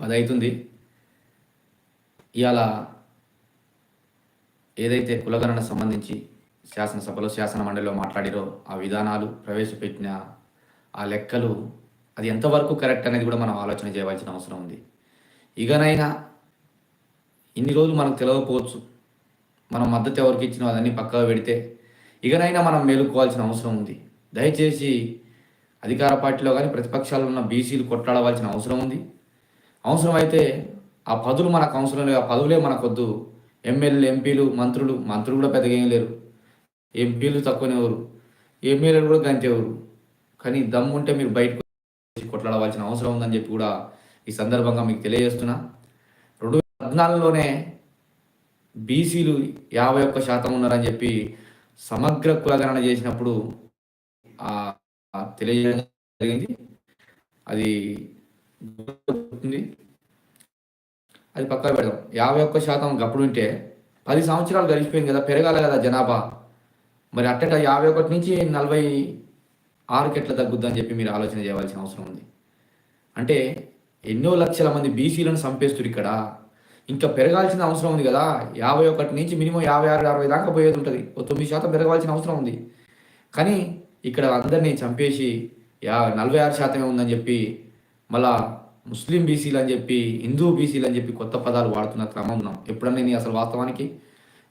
పది అవుతుంది ఇవాళ ఏదైతే కులగణన సంబంధించి శాసనసభలో శాసన మండలిలో మాట్లాడిరో ఆ విధానాలు ప్రవేశపెట్టిన ఆ లెక్కలు అది ఎంతవరకు కరెక్ట్ అనేది కూడా మనం ఆలోచన చేయవలసిన అవసరం ఉంది. ఇకనైనా ఇన్ని రోజులు మనకు తెలియకపోవచ్చు మనం మద్దతు ఎవరికి ఇచ్చిన అదన్నీ పక్కగా పెడితే ఇకనైనా మనం మేలుకోవాల్సిన అవసరం ఉంది. దయచేసి అధికార పార్టీలో కానీ ప్రతిపక్షాలు ఉన్న బీసీలు కొట్లాడవలసిన అవసరం ఉంది. అవసరమైతే ఆ పదులు మనకు అవసరం లేదు ఆ పదవులే మనకొద్దు. ఎమ్మెల్యేలు ఎంపీలు మంత్రులు మంత్రులు కూడా పెద్దగా ఏం లేరు. ఎంపీలు తక్కువనే ఎవరు? ఎమ్మెల్యేలు కూడా గంతేవరు కానీ దమ్ము ఉంటే మీరు బయటకు కొట్లాడవలసిన అవసరం ఉందని చెప్పి కూడా ఈ సందర్భంగా మీకు తెలియజేస్తున్నా. రెండు వేల పద్నాలుగులోనే బీసీలు యాభై ఒక్క శాతం ఉన్నారని చెప్పి సమగ్ర కులగణన చేసినప్పుడు తెలియజేయడం జరిగింది. అది అది పక్కన పెడదాం. యాభై ఒక్క శాతం గప్పుడు ఉంటే పది సంవత్సరాలు గడిచిపోయింది కదా పెరగాలి కదా జనాభా. మరి అట్టట యాభై ఒకటి నుంచి నలభై ఆరుకి ఎట్లా తగ్గుద్దని చెప్పి మీరు ఆలోచన చేయవలసిన అవసరం ఉంది. అంటే ఎన్నో లక్షల మంది బీసీలను చంపేస్తారు ఇక్కడ. ఇంకా పెరగాల్సిన అవసరం ఉంది కదా. యాభై ఒకటి నుంచి మినిమం యాభై ఆరు అరవై దాకా పోయేది ఉంటుంది. ఓ తొమ్మిది శాతం పెరగాల్సిన అవసరం ఉంది. కానీ ఇక్కడ అందరినీ చంపేసి యా నలభై ఆరు శాతమే ఉందని చెప్పి మళ్ళా ముస్లిం బీసీలు అని చెప్పి హిందూ బీసీలు అని చెప్పి కొత్త పదాలు వాడుతున్న క్రమంలో ఎప్పుడన్నా నేను అసలు వాస్తవానికి?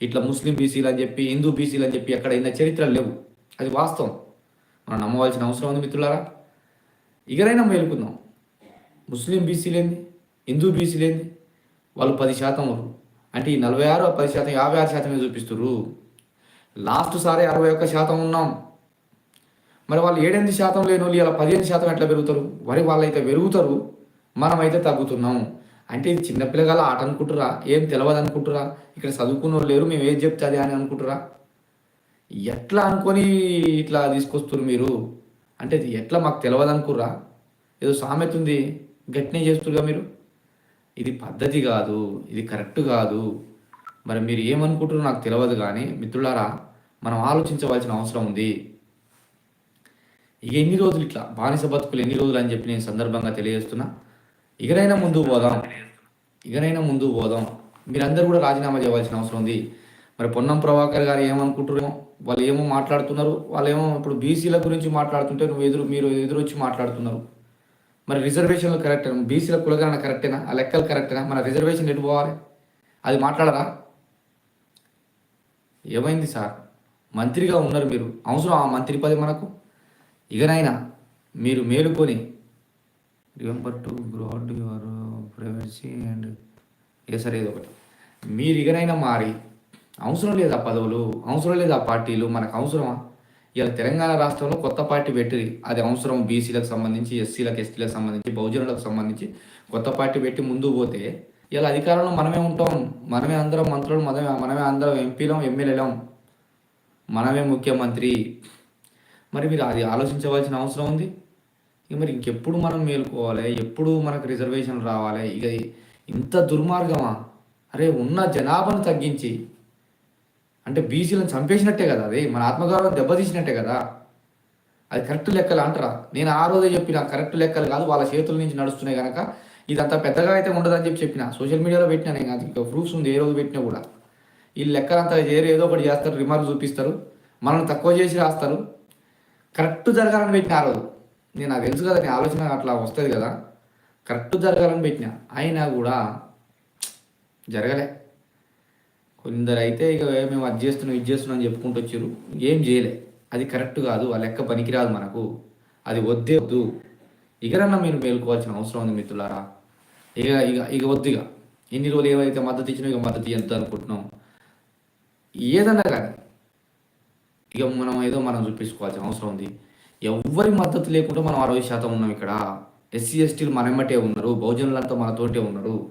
ఇట్లా ముస్లిం బీసీలు అని చెప్పి హిందూ బీసీలు అని చెప్పి ఎక్కడైనా చరిత్ర చరిత్రలు లేవు. అది వాస్తవం. మనం నమ్మవలసిన అవసరం ఉంది మిత్రులారా? ఇకరైనా మేలుకుందాం. ముస్లిం బీసీలేంది హిందూ బీసీలేంది వాళ్ళు పది శాతం ఉన్నారు అంటే ఈ నలభై ఆరు పది శాతం యాభై ఆరు శాతమే చూపిస్తున్నారు లాస్ట్ సారి అరవై ఒక్క శాతం ఉన్నాం. మరి వాళ్ళు ఏడెనిమిది శాతం లేని వాళ్ళు ఇలా పదిహేను శాతం ఎట్లా పెరుగుతారు? మరి వాళ్ళైతే పెరుగుతారు. మనమైతే తగ్గుతున్నాం. అంటే ఇది చిన్నపిల్లగాల ఆట అనుకుంటురా? ఏం తెలియదు అనుకుంటురా? ఇక్కడ చదువుకున్న వాళ్ళు లేరు మేము ఏం చెప్తే అది అని అనుకుంటురా? ఎట్లా అనుకొని ఇట్లా తీసుకొస్తున్నారు మీరు? అంటే ఎట్లా మాకు తెలియదు అనుకుర్రా? ఏదో సామెత ఉంది గట్టినే చేస్తురుగా మీరు? ఇది పద్ధతి కాదు ఇది కరెక్ట్ కాదు. మరి మీరు ఏమనుకుంటారో నాకు తెలియదు కానీ మిత్రులారా మనం ఆలోచించవలసిన అవసరం ఉంది. ఇక ఎన్ని రోజులు ఇట్లా బానిస బతుకులు ఎన్ని రోజులు అని చెప్పి నేను సందర్భంగా తెలియజేస్తున్నా. ఇకనైనా ముందుకు పోదాం. ఇకనైనా ముందుకు పోదాం. మీరందరూ కూడా రాజీనామా చేయవలసిన అవసరం ఉంది. మరి పొన్నం ప్రభాకర్ గారు ఏమనుకుంటున్నారో వాళ్ళు ఏమో మాట్లాడుతున్నారు వాళ్ళు ఏమో ఇప్పుడు బీసీల గురించి మాట్లాడుతుంటే నువ్వు ఎదురు మీరు ఎదురు వచ్చి మాట్లాడుతున్నారు. మరి రిజర్వేషన్లు కరెక్ట్ బీసీల కులగణన కరెక్టేనా ఆ లెక్కలు కరెక్టేనా మన రిజర్వేషన్ ఎటు పోవాలి? అది మాట్లాడరా? ఏమైంది సార్? మంత్రిగా ఉన్నారు మీరు. అవసరం ఆ మంత్రి పది మనకు? ఇకనైనా మీరు మేలుకొని remember to guard your privacy and a సరే ఏదో ఒకటి. మీరు ఇకనైనా మారి అవసరం లేదు ఆ పదవులు అవసరం లేదు ఆ పార్టీలు మనకు అవసరమా? ఇలా తెలంగాణ రాష్ట్రంలో కొత్త పార్టీ పెట్టి అది అవసరం బీసీలకు సంబంధించి ఎస్సీలకు ఎస్టీలకు సంబంధించి బహుజనులకు సంబంధించి కొత్త పార్టీ పెట్టి ముందు పోతే ఇలా అధికారంలో మనమే ఉంటాం. మనమే అందరం మంత్రులు మనమే మనమే అందరం ఎంపీలం ఎమ్మెల్యేలం. మనమే ముఖ్యమంత్రి. మరి మీరు అది ఆలోచించవలసిన అవసరం ఉంది? ఇక మరి ఇంకెప్పుడు మనం మేలుకోవాలి? ఎప్పుడు మనకు రిజర్వేషన్ రావాలి? ఇక ఇంత దుర్మార్గమా? అరే ఉన్న జనాభాను తగ్గించి. అంటే బీసీలను చంపేసినట్టే కదా అది. మన ఆత్మగౌరవం దెబ్బతీసినట్టే కదా. అది కరెక్ట్ లెక్కలు అంటారా? నేను ఆ రోజే చెప్పిన కరెక్ట్ లెక్కలు కాదు వాళ్ళ చేతుల నుంచి నడుస్తున్నాయి కనుక ఇదంతా పెద్దగా అయితే ఉండదని చెప్పి చెప్పిన. సోషల్ మీడియాలో పెట్టినా నేను అది ప్రూఫ్స్ ఉంది ఏ రోజు పెట్టినా కూడా. ఈ లెక్కలంతా చేరి ఏదో ఒకటి చేస్తారు రిమార్క్ చూపిస్తారు. మనల్ని తక్కువ చేసి రాస్తారు. కరెక్ట్ జరగాలని పెట్టిన ఆ రోజు. నేను నాకు తెలుసు కదా నీ ఆలోచన అట్లా వస్తుంది కదా. కరెక్ట్ జరగాలని పెట్టిన. అయినా కూడా జరగలే. కొందరు అయితే ఇక మేము అది చేస్తున్నాం ఇది చేస్తున్నాం అని చెప్పుకుంటూ వచ్చారు. ఏం చేయలే. అది కరెక్ట్ కాదు ఆ లెక్క పనికిరాదు మనకు. అది వద్దే వద్దు. ఇకరన్నా మీరు మేలుకోవాల్సిన అవసరం ఉంది మిత్రులారా. ఇక ఇక ఇక వద్దు ఇక. ఎన్ని రోజులు ఏవైతే మద్దతు ఇచ్చినా ఇక మద్దతు ఎంత అనుకుంటున్నాం. ఏదన్నా కానీ ఇక మనం ఏదో మనం చూపించుకోవాల్సిన అవసరం ఉంది. ఎవ్వరి మద్దతు లేకుండా మనం అరవై శాతం ఉన్నాం ఇక్కడ. ఎస్సీ ఎస్టీలు మనమ్మటే ఉన్నారు. బహుజనులంతా మనతోటే ఉన్నారు.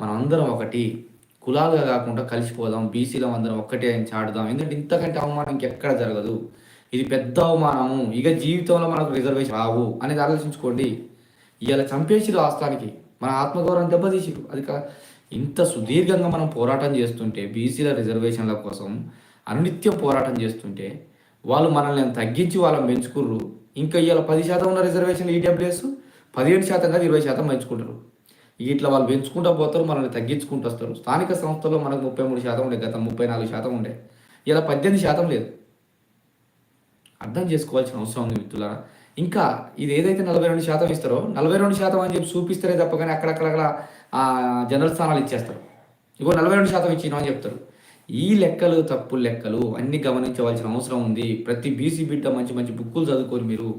మనం అందరం ఒకటి. కులాలుగా కాకుండా కలిసిపోదాం. బీసీలో అందరం ఒక్కటే అని చాటుదాం. ఎందుకంటే ఇంతకంటే అవమానం ఇంకెక్కడ జరగదు. ఇది పెద్ద అవమానము. ఇక జీవితంలో మనకు రిజర్వేషన్ రావు అనేది ఆలోచించుకోండి. ఇవాళ చంపేసిరు రాష్ట్రానికి. మన ఆత్మగౌరవం దెబ్బతీసిరు అది కా ఇంత సుదీర్ఘంగా మనం పోరాటం చేస్తుంటే బీసీల రిజర్వేషన్ల కోసం అనునిత్యం పోరాటం చేస్తుంటే వాళ్ళు మనల్ని తగ్గించి వాళ్ళని పెంచుకుర్రు? ఇంకా ఇవాళ పది శాతం ఉన్న రిజర్వేషన్ ఈడబ్ల్యూఎస్ పదిహేడు శాతం కాదు ఇరవై శాతం పెంచుకుంటారు. ఇట్లా వాళ్ళు పెంచుకుంటూ పోతారు మనల్ని తగ్గించుకుంటూ వస్తారు. స్థానిక సంస్థల్లో మనకు ముప్పై మూడు శాతం ఉండే గత ముప్పై నాలుగు శాతం ఉండే. ఇలా పద్దెనిమిది శాతం లేదు. అర్థం చేసుకోవాల్సిన అవసరం ఉంది మిత్రులారా. ఇంకా ఇది ఏదైతే నలభై రెండు శాతం ఇస్తారో నలభై రెండు శాతం అని చెప్పి చూపిస్తారే తప్ప కానీ అక్కడక్కడ జనరల్ స్థానాలు ఇచ్చేస్తారు. ఇగో నలభై రెండు శాతం ఇచ్చినాం అని చెప్తారు. ఈ లెక్కలు తప్పు లెక్కలు అన్ని గమనించవలసిన అవసరం ఉంది. ప్రతి బీసీ బిడ్డ మంచి మంచి బుక్కులు చదువుకోరు మీరు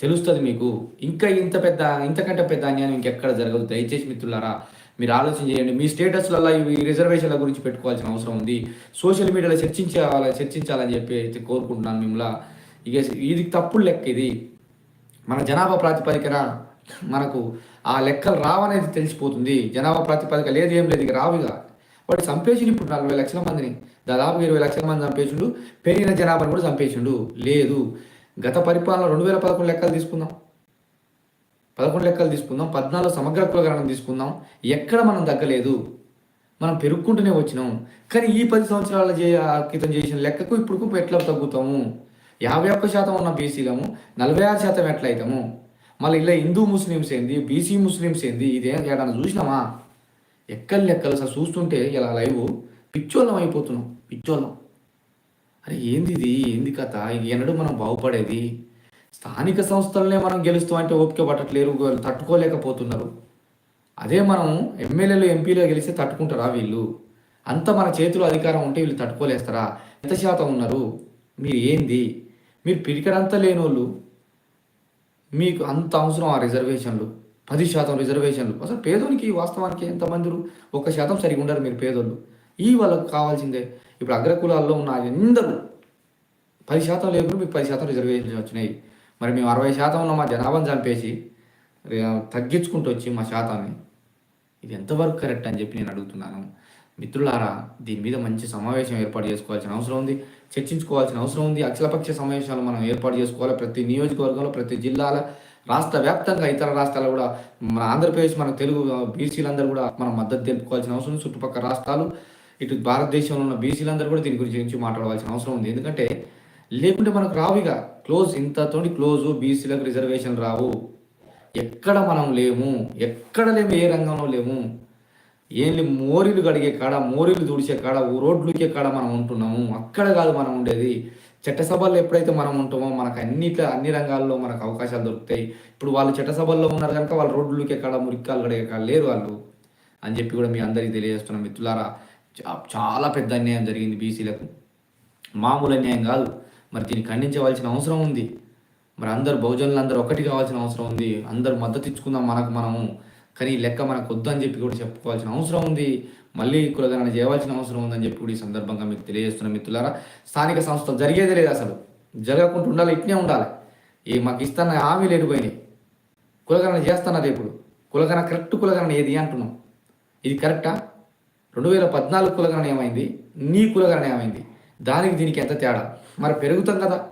తెలుస్తుంది మీకు. ఇంకా ఇంత పెద్ద ఇంతకంటే పెద్ద అన్యాయం ఇంకెక్కడ జరగదు. దయచేసి మిత్రులారా మీరు ఆలోచన చేయండి. మీ స్టేటస్లలో ఇవి రిజర్వేషన్ల గురించి పెట్టుకోవాల్సిన అవసరం ఉంది. సోషల్ మీడియాలో చర్చించాలి చర్చించాలని చెప్పి అయితే కోరుకుంటున్నాను మిమ్మల్ని ఇక ఇది తప్పుడు లెక్క ఇది. మన జనాభా ప్రాతిపదికన మనకు ఆ లెక్కలు రావనేది తెలిసిపోతుంది. జనాభా ప్రాతిపదిక లేదు ఏం లేదు ఇక రావుగా వాడు చంపేసిండు ఇప్పుడు నలభై లక్షల మందిని. దాదాపు ఇరవై లక్షల మంది చంపేసిండు. పెరిగిన జనాభాను కూడా చంపేసిండు. లేదు. గత పరిపాలన రెండు వేల పదకొండు లెక్కలు తీసుకుందాం. పదకొండు లెక్కలు తీసుకుందాం. పద్నాలుగు సమగ్ర కులగణన తీసుకుందాం. ఎక్కడ మనం తగ్గలేదు. మనం పెరుక్కుంటూనే వచ్చినాం. కానీ ఈ పది సంవత్సరాల క్రితం చేసిన లెక్కకు ఇప్పుడు ఎట్లా తగ్గుతాము? యాభై ఒక్క శాతం ఉన్న బీసీలము నలభై ఆరు శాతం ఎట్లా అవుతాము మళ్ళీ ఇలా హిందూ ముస్లిమ్స్ ఏంది? బీసీ ముస్లిమ్స్ ఏంది? ఇదేం ఏడన్నా చూసినామా? ఎక్కలు లెక్కలు అసలు చూస్తుంటే ఇలా లైవ్ పిచ్చోళ్ళం అయిపోతున్నాం పిచ్చోళ్ళం. అరే ఏంది ఇది ఏంది కథ? ఎన్నడూ మనం బాగుపడేది? స్థానిక సంస్థలనే మనం గెలుస్తాం అంటే ఓపిక పట్టట్లేరు తట్టుకోలేకపోతున్నారు. అదే మనం ఎమ్మెల్యేలు ఎంపీలు గెలిస్తే తట్టుకుంటారా వీళ్ళు? అంత మన చేతిలో అధికారం ఉంటే వీళ్ళు తట్టుకోలేస్తారా? ఎంత శాతం ఉన్నారు? మీరు ఏంది? మీరు పిరికడంతా లేని వాళ్ళు మీకు అంత అవసరం ఆ రిజర్వేషన్లు. పది శాతం రిజర్వేషన్లు. అసలు పేదోనికి వాస్తవానికి ఎంతమంది ఒక శాతం సరిగా ఉండరు మీరు పేదోళ్ళు. ఈ వాళ్ళకు కావాల్సిందే. ఇప్పుడు అగ్రకులాల్లో ఉన్న అందరూ పది శాతం లేకుండా మీకు పది శాతం రిజర్వేషన్ వచ్చినాయి. మరి మేము అరవై శాతం ఉన్న మా జనాభాను చంపేసి తగ్గించుకుంటూ వచ్చి మా శాతాన్ని. ఇది ఎంతవరకు కరెక్ట్ అని చెప్పి నేను అడుగుతున్నాను. మిత్రులారా దీని మీద మంచి సమావేశం ఏర్పాటు చేసుకోవాల్సిన అవసరం ఉంది. చర్చించుకోవాల్సిన అవసరం ఉంది. అఖిలపక్ష సమావేశాలు మనం ఏర్పాటు చేసుకోవాలి? ప్రతి నియోజకవర్గంలో ప్రతి జిల్లాల రాష్ట్ర వ్యాప్తంగా ఇతర రాష్ట్రాలు కూడా మన ఆంధ్రప్రదేశ్ మన తెలుగు బీసీలందరూ కూడా మనం మద్దతు తెలుపుకోవాల్సిన అవసరం ఉంది. చుట్టుపక్కల రాష్ట్రాలు ఇటు భారతదేశంలో ఉన్న బీసీలందరూ కూడా దీని గురించి మాట్లాడవలసిన అవసరం ఉంది. ఎందుకంటే లేకుంటే మనకు రావు ఇక. క్లోజ్ ఇంతతోటి క్లోజ్ బీసీలకు రిజర్వేషన్ రావు. ఎక్కడ మనం లేము? ఎక్కడ లేము? ఏ రంగంలో లేము? ఏంటి మోరీలు కడిగే కాడ మోరీలు తుడిచే కాడ ఓ రోడ్లుకే కాడ మనం ఉంటున్నాము. అక్కడ కాదు మనం ఉండేది. చట్టసభల్లో ఎప్పుడైతే మనం ఉంటామో మనకు అన్నిట్లో అన్ని రంగాల్లో మనకు అవకాశాలు దొరుకుతాయి. ఇప్పుడు వాళ్ళు చట్టసభల్లో ఉన్నారు కనుక వాళ్ళు రోడ్లకి ఎక్కడ మురికాలు కడిగే లేరు వాళ్ళు. అని చెప్పి కూడా మీ అందరికీ తెలియజేస్తున్నాం మిత్రులారా. చాలా పెద్ద అన్యాయం జరిగింది బీసీలకు. మామూలు అన్యాయం కాదు. మరి దీన్ని ఖండించవలసిన అవసరం ఉంది. మరి అందరు బహుజనులు అందరూ ఒకటి కావాల్సిన అవసరం ఉంది. అందరూ మద్దతు ఇచ్చుకుందాం మనకు మనము. కానీ ఈ లెక్క మనకు వద్దు అని చెప్పి కూడా చెప్పుకోవాల్సిన అవసరం ఉంది. మళ్ళీ కులగణన చేయవలసిన అవసరం ఉందని చెప్పి కూడా ఈ సందర్భంగా మీకు తెలియజేస్తున్న మిత్రులారా స్థానిక సంస్థలు జరిగేదే లేదు అసలు. జరగకుండా ఉండాలి ఇట్నే ఉండాలి. ఈ మాకు ఇస్తున్న హామీలు ఎడిపోయినాయి. కులగణన చేస్తున్నారు ఇప్పుడు. కులగణన కరెక్ట్ కులగణన ఏది అంటున్నాం? ఇది కరెక్టా? రెండు వేల పద్నాలుగు కులగణన ఏమైంది? నీ కులగణన ఏమైంది? దానికి దీనికి ఎంత తేడా? మరి పెరుగుతాం కదా.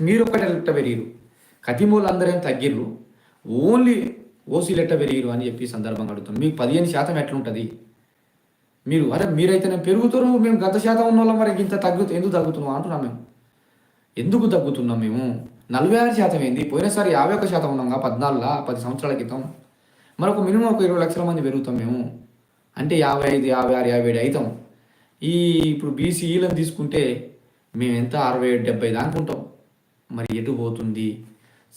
మీరు ఒక్కటే లెట్ట పెరిగిరు కతిమూలు అందరేం తగ్గిర్రు. ఓన్లీ ఓసీ లెట్ట పెరిగిరు అని చెప్పి సందర్భంగా అడుగుతాం మీకు పదిహేను శాతం ఎట్లుంటుంది? మీరు అరే మీరైతే నేను పెరుగుతారు మేము గత శాతం ఉన్న వాళ్ళం మరి ఇంత తగ్గు ఎందుకు తగ్గుతున్నాం అంటున్నాం మేము. ఎందుకు తగ్గుతున్నాం మేము? నలభై ఆరు శాతం ఏంది? పోయినసారి యాభై ఒక్క శాతం ఉన్నాం పద్నాలుగులా పది సంవత్సరాల క్రితం. మరొక మినిమం ఒక ఇరవై లక్షల మంది పెరుగుతాం మేము. అంటే యాభై ఐదు యాభై ఆరు యాభై ఏడు అవుతాం ఈ ఇప్పుడు బీసీఈలను తీసుకుంటే మేము ఎంత? అరవై ఏడు డెబ్బై దానుకుంటాం మరి ఎటు పోతుంది?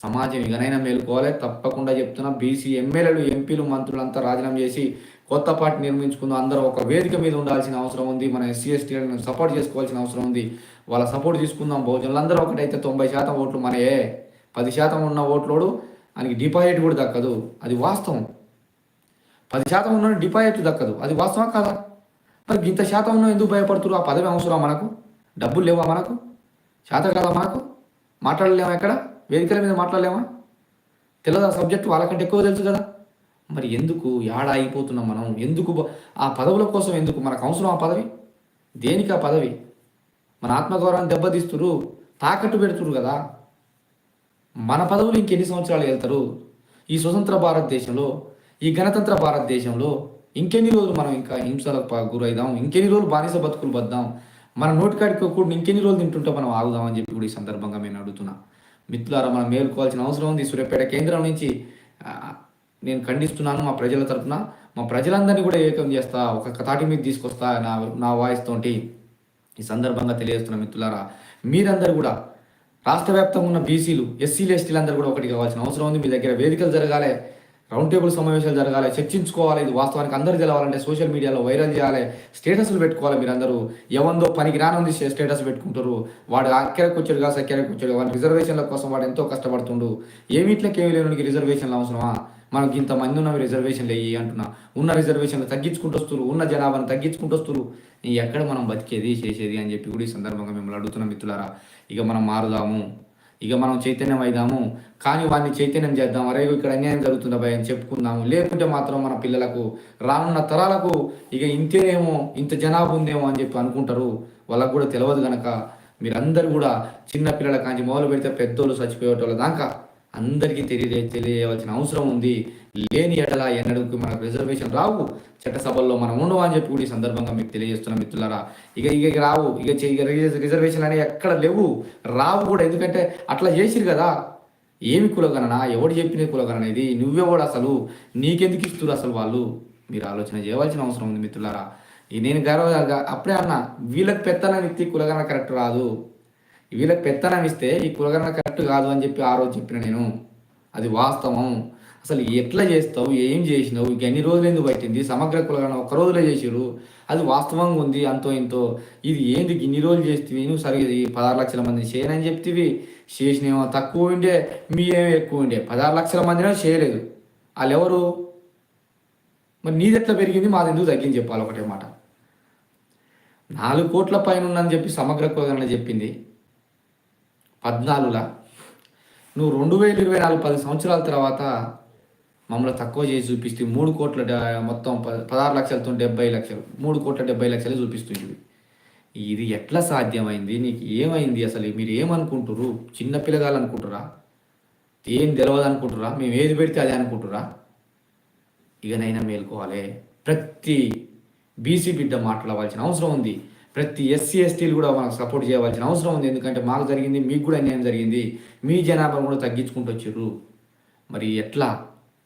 సమాజం ఇకనైనా మేలుకోవాలి. తప్పకుండా చెప్తున్నా బీసీ ఎమ్మెల్యేలు ఎంపీలు మంత్రులు అంతా రాజీనామా చేసి కొత్త పార్టీ నిర్మించుకుందాం. అందరూ ఒక వేదిక మీద ఉండాల్సిన అవసరం ఉంది. మన ఎస్సీ ఎస్టీలను సపోర్ట్ చేసుకోవాల్సిన అవసరం ఉంది. వాళ్ళ సపోర్ట్ తీసుకుందాం. బహుజనులు అందరూ ఒకటైతే తొంభై శాతం ఓట్లు మనయే. పది శాతం ఉన్న ఓట్లోడు ఆయనకి డిపాజిట్ కూడా దక్కదు. అది వాస్తవం. పది శాతం ఉన్న డిపాజిట్ దక్కదు. అది వాస్తవం కాదా? మరి ఇంత శాతం ఉన్న ఎందుకు భయపడుతురు ఆ పదవి అవసరం మనకు? డబ్బులు లేవా మనకు? శాత కదా మనకు? మాట్లాడలేమా ఎక్కడ? వేదికల మీద మాట్లాడలేమా? తెలియదు ఆ సబ్జెక్ట్? వాళ్ళకంటే ఎక్కువ తెలుసు కదా. మరి ఎందుకు యాడ అయిపోతున్నాం మనం? ఎందుకు ఆ పదవుల కోసం ఎందుకు? మనకు అవసరం ఆ పదవి? దేనికి ఆ పదవి? మన ఆత్మగౌరవాన్ని దెబ్బతీస్తురు తాకట్టు పెడుతురు కదా. మన పదవులు ఇంకెన్ని సంవత్సరాలు వెళ్తారు? ఈ స్వతంత్ర భారతదేశంలో ఈ గణతంత్ర భారతదేశంలో ఇంకెన్ని రోజులు మనం ఇంకా హింసలకు గురైదాం? ఇంకెన్ని రోజులు బానిస బతుకులు బద్దాం? మన నోటికాడికి కూడా ఇంకెన్ని రోజులు తింటుంటే మనం ఆగుదాం అని చెప్పి కూడా ఈ సందర్భంగా నేను అడుగుతున్నా. మిత్రులారా మనం మేలుకోవాల్సిన అవసరం ఉంది. సూర్యాపేట కేంద్రం నుంచి నేను ఖండిస్తున్నాను మా ప్రజల తరపున. మా ప్రజలందరినీ కూడా ఏకం చేస్తా ఒక కథాటి మీద తీసుకొస్తా నా నా వాయిస్ తోటి. ఈ సందర్భంగా తెలియజేస్తున్న మిత్రులారా మీరందరూ కూడా రాష్ట్ర వ్యాప్తంగా ఉన్న బీసీలు ఎస్సీలు ఎస్టీలు అందరూ కూడా ఒకటి కావాల్సిన అవసరం ఉంది. మీ దగ్గర వేదికలు జరగాలి రౌండ్ టేబుల్ సమావేశాలు జరగాలి చర్చించుకోవాలి. ఇది వాస్తవానికి అందరూ తెలవాలంటే సోషల్ మీడియాలో వైరల్ చేయాలి స్టేటస్లు పెట్టుకోవాలి మీరందరూ. ఎవందో పనికి రానుంది స్టేటస్ పెట్టుకుంటారు. వాడు అక్కడికి వచ్చాడు కాదు అక్కడికి వచ్చాడు వాడి రిజర్వేషన్ల కోసం వాడు ఎంతో కష్టపడుతుండు. ఏమిట్లకి ఏమి లేనికి రిజర్వేషన్లు అవసరమా? మనకి ఇంతమంది ఉన్నవి రిజర్వేషన్లు అయ్యి అంటున్నా. ఉన్న రిజర్వేషన్లు తగ్గించుకుంటూ వస్తున్నారు ఉన్న జనాభాను తగ్గించుకుంటూ వస్తున్నారు ఎక్కడ మనం బతికేది చేసేది అని చెప్పి కూడా ఈ సందర్భంగా మిమ్మల్ని అడుగుతున్న మిత్రులారా. ఇక మనం మారుదాము. ఇక మనం చైతన్యం అయిదాము. కానీ వాడిని చైతన్యం చేద్దాం. అరే ఇక్కడ అన్యాయం జరుగుతుందా భయ అని చెప్పుకుందాము. లేకుంటే మాత్రం మన పిల్లలకు రానున్న తరాలకు ఇక ఇంతేనేమో ఇంత జనాభా ఉందేమో అని చెప్పి అనుకుంటారు. వాళ్ళకు కూడా తెలియదు కనుక మీరందరూ కూడా చిన్న పిల్లల కాంచి మొదలు పెడితే పెద్దోళ్ళు చచ్చిపోయేటోళ్ళ దాకా అందరికీ తెలియ తెలియవలసిన అవసరం ఉంది. లేని ఎడల ఎన్నడూ మనకు రిజర్వేషన్ రావు. చట్టసభల్లో మనం ఉండవు అని చెప్పి కూడా ఈ సందర్భంగా మీకు తెలియజేస్తున్నాం మిత్రులారా. ఇక ఇక రావు. ఇక ఇక రిజ- అనేవి ఎక్కడ లేవు. రావు కూడా ఎందుకంటే అట్లా చేసిరు కదా. ఏమి కులగణన? ఎవడు చెప్పిన కులగణన ఇది? నువ్వెవడు అసలు? నీకెందుకు ఇస్తున్నారు అసలు వాళ్ళు? మీరు ఆలోచన చేయవలసిన అవసరం ఉంది మిత్రులారా. నేను గర్వ అప్పుడే అన్నా వీళ్ళకి పెత్తనం వ్యక్తి కులగణన కరెక్ట్ రాదు. వీళ్ళకి పెత్తనం ఇస్తే ఈ కులగణన కరెక్ట్ కాదు అని చెప్పి ఆ రోజు చెప్పిన నేను. అది వాస్తవం. అసలు ఎట్లా చేస్తావు? ఏం చేసినావు? ఇక ఎన్ని రోజులు ఎందుకు పట్టింది? సమగ్ర కులగణన ఒక్క రోజులో చేసిరు అది వాస్తవంగా ఉంది అంతో ఇంతో. ఇది ఏంది? ఇన్ని రోజులు చేస్తేవి? నువ్వు సరిగ్గా ఈ పదహారు లక్షల మంది చేయనని చెప్తివి. చేసినేమో తక్కువ ఉండే మీ ఏమో ఎక్కువ ఉండే. పదహారు లక్షల మందినే చేయలేదు. వాళ్ళు ఎవరు మరి నీది ఎట్లా పెరిగింది? మాది ఎందుకు తగ్గింది? చెప్పాలి ఒకటే మాట. నాలుగు కోట్ల పైన ఉందని చెప్పి సమగ్ర కులగణన చెప్పింది. పద్నాలుగులా. నువ్వు రెండు వేల ఇరవై నాలుగు పది సంవత్సరాల తర్వాత మమ్మల్ని తక్కువ చేసి చూపిస్తే మూడు కోట్ల మొత్తం పదహారు లక్షలతో డెబ్బై లక్షలు మూడు కోట్ల డెబ్బై లక్షలే చూపిస్తుంది ఇది ఎట్లా సాధ్యమైంది? నీకు ఏమైంది అసలు? మీరు ఏమనుకుంటుర్రు? చిన్న పిల్లగాలు అనుకుంటురా ఏం తెలియదు అనుకుంటురా మేము ఏది పెడితే అదే అనుకుంటురా ఇకనైనా మేల్కోవాలి. ప్రతి బీసీ బిడ్డ మాట్లాడవలసిన అవసరం ఉంది. ప్రతి ఎస్సీ ఎస్టీలు కూడా మనకు సపోర్ట్ చేయవలసిన అవసరం ఉంది. ఎందుకంటే మాకు జరిగింది మీకు కూడా అన్యాయం జరిగింది. మీ జనాభా కూడా తగ్గించుకుంటూ వచ్చారు. మరి ఎట్లా?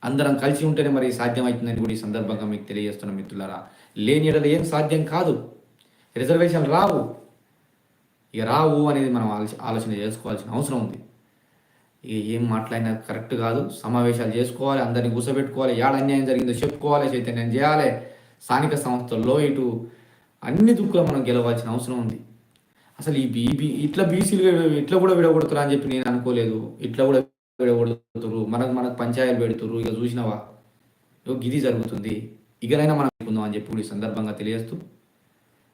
అందరం కలిసి ఉంటేనే మరి సాధ్యమవుతుందని కూడా ఈ సందర్భంగా మీకు తెలియజేస్తున్న మిత్రులారా. లేని ఎడల ఏం సాధ్యం కాదు. రిజర్వేషన్ రావు. ఇక రావు అనేది మనం ఆలోచన ఆలోచన చేసుకోవాల్సిన అవసరం ఉంది. ఇక ఏం మాట్లాడినా కరెక్ట్ కాదు. సమావేశాలు చేసుకోవాలి అందరినీ కూర్చోబెట్టుకోవాలి ఏడ అన్యాయం జరిగిందో చెప్పుకోవాలి చైతన్యం చేయాలి. స్థానిక సంస్థల్లో ఇటు అన్ని దుక్కులు మనం గెలవాల్సిన అవసరం ఉంది. అసలు ఈ బీబీ ఇట్లా బీసీలు ఇట్లా కూడా విడగొడతారు అని చెప్పి నేను అనుకోలేదు. ఇట్లా కూడా విడగొడుతురు. మనకు మనకు పంచాయతీలు పెడుతురు ఇక చూసినావా? ఇగో ఇది జరుగుతుంది. ఇకనైనా మనం అనుకుందాం అని చెప్పి కూడా ఈ సందర్భంగా తెలియజేస్తూ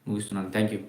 ముగిస్తున్నాను. Thank you